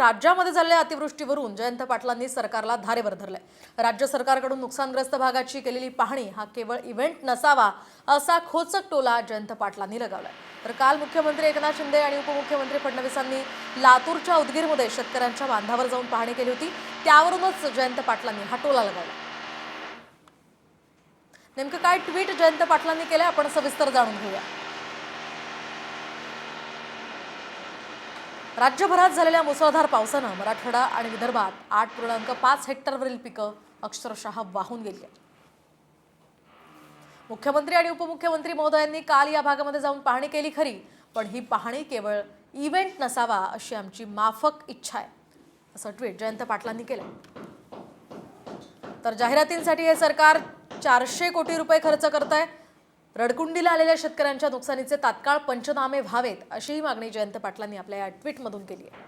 राज्यामध्ये झालेल्या अतिवृष्टीवरून जयंत पाटलांनी सरकारला धारेवर धरलंय. राज्य सरकारकडून नुकसानग्रस्त भागाची केलेली पाहणी हा केवळ इव्हेंट नसावा असा खोचक टोला जयंत पाटलांनी लगावलाय. तर काल मुख्यमंत्री एकनाथ शिंदे आणि उपमुख्यमंत्री फडणवीसांनी लातूरच्या उदगीरमध्ये शेतकऱ्यांच्या बांधावर जाऊन पाहणी केली होती. त्यावरूनच जयंत पाटलांनी हा टोला लगावला. नेमकं काय ट्विट जयंत पाटलांनी केलंय आपण सविस्तर जाणून घेऊया. राज्यभरात झालेल्या मुसळधार पावसानं मराठवाडा आणि विदर्भात आठ पूर्णांक पाच हेक्टरवरील पिकं अक्षरशः वाहून गेली आहेत. मुख्यमंत्री आणि उपमुख्यमंत्री महोदयांनी काल या भागामध्ये जाऊन पाहणी केली खरी पण ही पाहणी केवळ इव्हेंट नसावा अशी आमची माफक इच्छा आहे असं ट्विट जयंत पाटलांनी केलं. तर जाहिरातींसाठी हे सरकार चारशे कोटी रुपये खर्च करत आहे रडकुंडीला आलेल्या शेतकऱ्यांच्या नुकसानीचे तात्काळ पंचनामे व्हावेत अशीही मागणी जयंत पाटलांनी आपल्या या ट्विटमधून केली आहे.